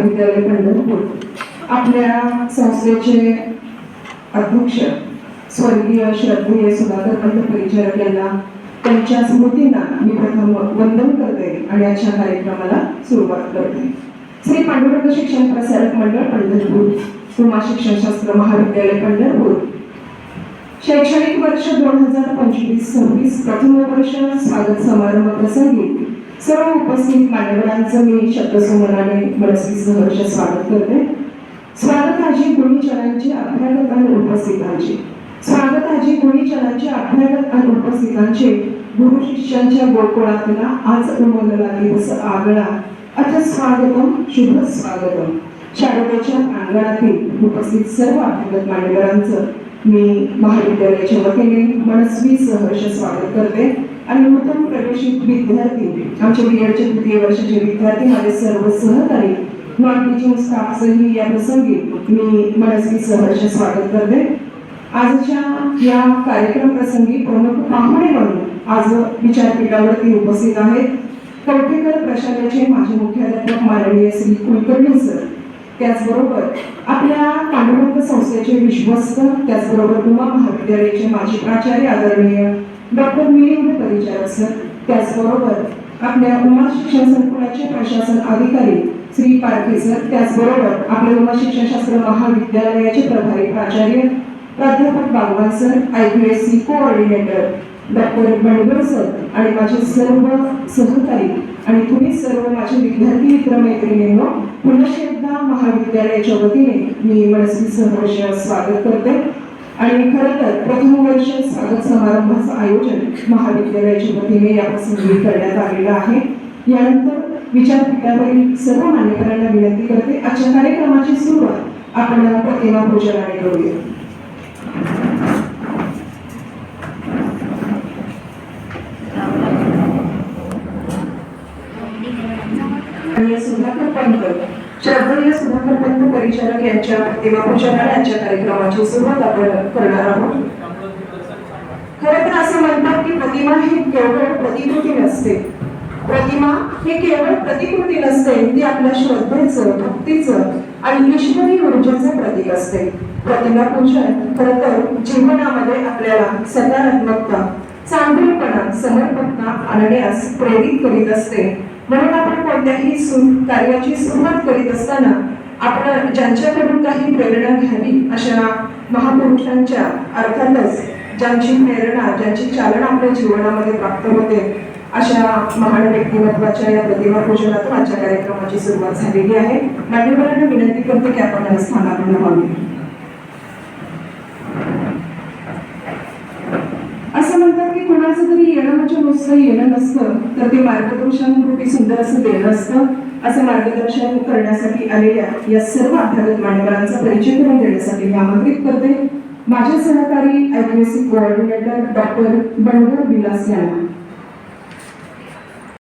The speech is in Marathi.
महाविद्यालय पंढरपूर आपल्या संस्थेचे अध्यक्ष स्वर्गीय श्रद्धेय सुधाकर पंत परिचारक यांना त्यांच्या स्मृतींना मी प्रथम वंदन करते आणि अशा कार्यक्रमाला सुरुवात करते. श्री पांडुरंग शिक्षण प्रसारक मंडळ पंढरपूर उमा शिक्षणशास्त्र महाविद्यालय पंढरपूर. शैक्षणिक वर्ष दोन हजार पंचवीस सव्वीस प्रथम वर्ष स्वागत समारंभ प्रसंगी सर्व उपस्थित मान्यवरांचं मी शब्दसुमनाने मनस्वी सहर्ष स्वागत करते. स्वागताची गुणीचरांची अभ्यागत आणि उपस्थितांची स्वागताची गुणीचरांची अभ्यागत आणि उपस्थितांचे गुरु शिष्यांच्या गोकुळातला आज उमलला दिवस आगळा. अथ स्वागतम शुभ स्वागतम. शारदेच्या प्रांगणातील उपस्थित सर्व अभ्यागत मान्यवरांचं मी महाविद्यालयाच्या वतीने मनस्वी सहर्ष स्वागत करते. आणि नूतन प्रवेशित विद्यार्थी आमच्या बीएडचे तृतीय वर्षाचे विद्यार्थी माझे सर्व सहकारी नॉन टीचिंग स्टाफचंही या प्रसंगी मी मनस्वी सहर्ष स्वागत करते. आजच्या या कार्यक्रम प्रसंगी प्रमुख पाहुणे म्हणून आज विचारपीठावरती उपस्थित आहेत कवठेकर प्रशालेचे माजी मुख्याध्यापक माननीय श्री कुलकर्णी सर. त्याचबरोबर आपल्या पांडुरंग संस्थेचे विश्वस्त त्याचबरोबर उमा महाविद्यालयाचे माजी प्राचार्य आदरणीय डॉक्टर मिलिंद परिचारक सर त्याचबरोबर आपल्या उमा शिक्षण संकुलाचे प्रशासन अधिकारी श्री पारखे सर त्याचबरोबर आपल्या उमा शिक्षणशास्त्र महाविद्यालयाचे प्रभारी प्राचार्य प्राध्यापक Bagwan sir I P S C coordinator doctor Bandgar sir आणि माझे सर्व सहकारी आणि तुम्ही सर्व माझे विद्यार्थी मित्र मैत्रिणींनो पुन्हा एकदा महाविद्यालयाच्या वतीने मी मनस्वी सहर्ष स्वागत करते. आणि खरं तर प्रथम वर्ष स्वागत समारंभाचं आयोजन महाविद्यालयाच्या वतीने या प्रसंगी करण्यात आलेलं आहे. यानंतर विचारपीठावरील सर्व मान्यवरांना विनंती करते आजच्या कार्यक्रमाची सुरुवात आपण प्रतिमा पूजनाने करूया. आणि सुधाकर पंत श्रद्धेय सुधाकर पंत परिचारक यांच्या प्रतिमा यांच्या कार्यक्रमाची सुरुवात आपण करणार आहोत. खर तर असं म्हणतात की प्रतिमा ही केवळ प्रतिकृती नसते. प्रतिमा हे केवळ प्रतिकृती नसते ती आपल्या श्रद्धेचं भक्तीचं आणि ईश्वरी ऊर्जेचं प्रतीक असते. प्रतिमा पूजन खर तर जीवनामध्ये आपल्याला सकारात्मकता चांगलेपणा समर्पकता आणण्यास प्रेरित करीत असते. म्हणून आपण कोणत्याही सु- कार्याची सुरुवात करीत असताना आपण ज्यांच्याकडून काही प्रेरणा घ्यावी अशा महापुरुषांच्या अर्थातच ज्यांची प्रेरणा ज्यांची चालना आपल्या जीवनामध्ये प्राप्त होते अशा महान व्यक्तिमत्वाच्या या प्रतिमा पूजनातून आजच्या कार्यक्रमाची सुरुवात झालेली आहे. मान्यवरांना विनंती करते की आपण स्थानावर व्हावी असं म्हणतात की कोणाचं तरी येणं म्हणजे नुसतं येणं नसतं तर ते मार्गदर्शन रूपी सुंदर असं देणं असतं असं मार्गदर्शन करण्यासाठी आलेल्या या सर्व अभ्यागत मान्यवरांचा परिचय करून देण्यासाठी मी आमंत्रित करते. माझे सहकारी I coordinator doctor Bangar Vilas यांना.